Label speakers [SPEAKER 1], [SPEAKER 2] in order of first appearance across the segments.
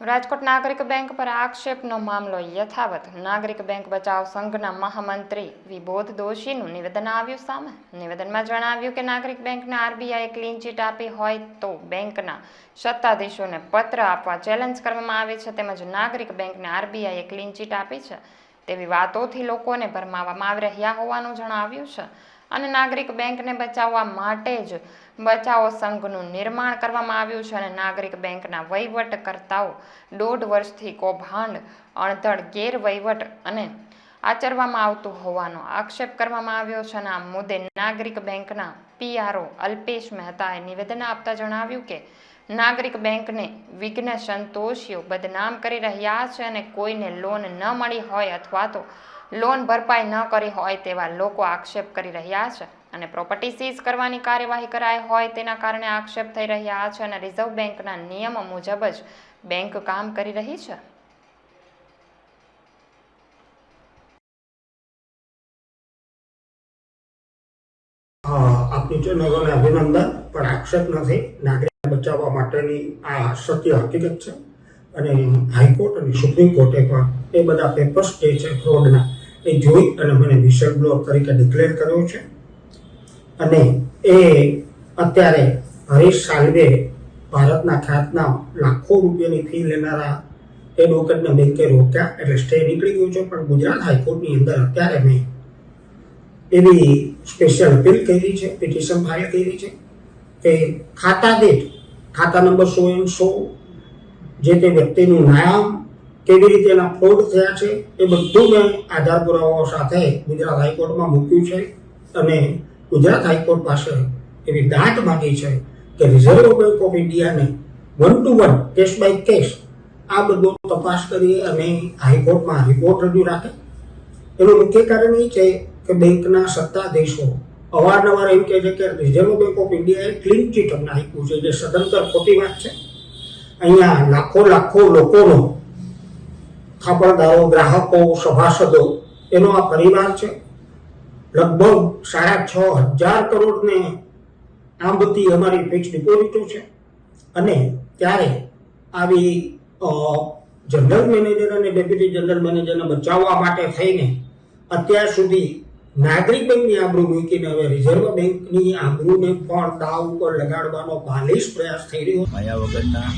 [SPEAKER 1] રાજકોટ નાગરિક બેંક પર આક્ષેપનો મામલો યથાવત. નાગરિક બેંક બચાવ સંઘના મહામંત્રી વિબોધ દોશીનું નિવેદન આવ્યું સામે. નિવેદનમાં જણાવ્યું કે નાગરિક બેંકને આરબીઆઈએ ક્લીન ચીટ આપી હોય તો બેંકના સત્તાધીશોને પત્ર આપવા ચેલેન્જ કરવામાં આવે છે તેમજ નાગરિક બેંકને આરબીઆઈએ ક્લીન ચીટ આપી છે. તેવી વાતોથી લોકોને ભરમાવવામાં આવી રહ્યા હોવાનું જણાવ્યું છે. અને નાગરિક બેંકને બચાવવા માટે જ બચાવો સંઘનું નિર્માણ કરવામાં આવ્યું છે અને નાગરિક બેંકના વહીવટકર્તાઓ દોઢ વર્ષથી કૌભાંડ, અણધડ, ગેરવહીવટ અને આચરવામાં આવતું હોવાનો આક્ષેપ કરવામાં આવ્યો છે અને આ મુદ્દે નાગરિક બેંકના પીઆરઓ અલ્પેશ મહેતાએ નિવેદન આપતા જણાવ્યું કે નાગરિક બેંકને વિઘ્ન સંતોષીઓ બદનામ કરી રહ્યા છે અને કોઈને લોન ન મળી હોય અથવા તો લોન ભરપાઈ ન કરી હોય તેવા લોકો આક્ષેપ કરી રહ્યા છે અને પ્રોપર્ટી સીઝ કરવાની કાર્યવાહી કરાઈ હોય તેના કારણે આક્ષેપ થઈ રહ્યા છે અને રિઝર્વ બેંકના નિયમો મુજબ જ બેંક કામ કરી રહી છે.
[SPEAKER 2] અભિનંદન, પણ આક્ષેપ નથી. નાગરિક બચાવવા માટેની આ સત્ય હકીકત છે. અને હાઈકોર્ટ અને સુપ્રીમ કોર્ટે પણ એ બધા પેપર્સ જે છે ફ્રોડના એ જોઈ અને મને વિસલ બ્લોર તરીકે ડિક્લેર કર્યો છે. અને એ અત્યારે હરીશ સાલ્વે ભારતના ખ્યાતના લાખો રૂપિયાની ફી લેનારા એડવોકેટને બેંકે રોક્યા એટલે સ્ટે નીકળી ગયું છે. પણ ગુજરાત હાઈકોર્ટની અંદર અત્યારે મેં એવી સ્પેશિયલ અપીલ કરી છે પિટિશન ફાઇલ કરી છે કે ખાતા દીઠ ખાતા નંબર સો એમ સો, જે તે વ્યક્તિનું નામ, કેવી રીતે એના ફ્રોડ થયા છે, એ બધું મેં આધાર પુરાવાઓ સાથે ગુજરાત હાઈકોર્ટમાં મૂક્યું છે. અને ગુજરાત હાઈકોર્ટ પાસે એવી દાંત માંગી છે કે reserve bank of ઇન્ડિયાને one to one case by case આ બધો તપાસ કરી અને હાઈકોર્ટમાં રિપોર્ટ રજૂ રાખે. એનું મુખ્ય કારણ એ છે કે બેંકના સત્તાધીશો અવારનવાર એમ કહે છે કે રિઝર્વ બેંક ઓફ ઇન્ડિયાએ ક્લીન ચીટ અમને આપ્યું છે, જે સદંતર ખોટી વાત છે. અહીંયા લાખો લાખો લોકોનો, ખાપણદારો, ગ્રાહકો, સભાસદો, એનો આ પરિવાર છે. લગભગ સાડા છ હજાર કરોડને આમ બધી અમારી ફિક્સ ડિપોઝિટો છે. અને ત્યારે આવી જનરલ મેનેજર અને ડેપ્યુટી જનરલ મેનેજરને બચાવવા માટે થઈને અત્યાર સુધી નાગરિક બેંકની આબરૂ મૂકીને હવે રિઝર્વ બેંકની આબરૂને પણ દાવ ઉપર લગાડવાનો બાલિશ પ્રયાસ થઈ રહ્યો.
[SPEAKER 3] માયા વગરના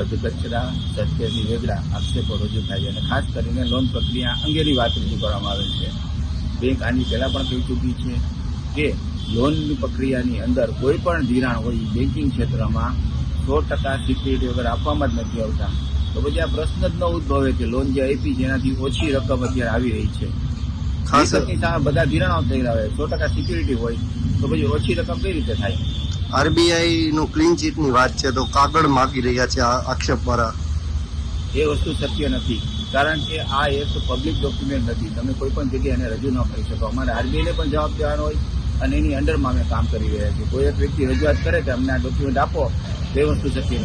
[SPEAKER 3] અધકચરા સત્ય નિવેદરા આક્ષેપો રજૂ થાય છે અને ખાસ કરીને લોન પ્રક્રિયા અંગેની વાત રજૂ કરવામાં આવે છે. બેંક આની પહેલાં પણ કહી ચૂકી છે કે લોનની પ્રક્રિયાની અંદર કોઈ પણ ધિરાણ હોય બેન્કિંગ ક્ષેત્રમાં સો ટકા સિક્યુરિટી વગર આપવામાં જ નથી આવતા. તો પછી આ પ્રશ્ન જ ન ઉદ્ભવે કે લોન જે આપી જેનાથી ઓછી રકમ અત્યારે આવી રહી છે.
[SPEAKER 4] ખાસ
[SPEAKER 3] સામે બધા ધિરાણો થઈ રહ્યા હોય સો ટકા સિક્યુરિટી હોય તો પછી ઓછી રકમ કઈ રીતે થાય?
[SPEAKER 4] આરબીઆઈ નું ક્લીન ચીટની વાત છે તો કાગળ માગી રહ્યા છે આ આક્ષેપ દ્વારા
[SPEAKER 3] એ વસ્તુ શક્ય નથી કારણ કે આ એક પબ્લિક ડોક્યુમેન્ટ નથી. તમે કોઈ પણ જગ્યાએ એને રજૂ ન કરી શકો. અમારે આરબીઆઈને પણ જવાબ દેવાનો હોય અને એની અંડરમાં અમે કામ કરી રહ્યા છીએ. કોઈ એક વ્યક્તિ રજૂઆત કરે કે અમને આ ડોક્યુમેન્ટ આપો તે એ વસ્તુ શક્ય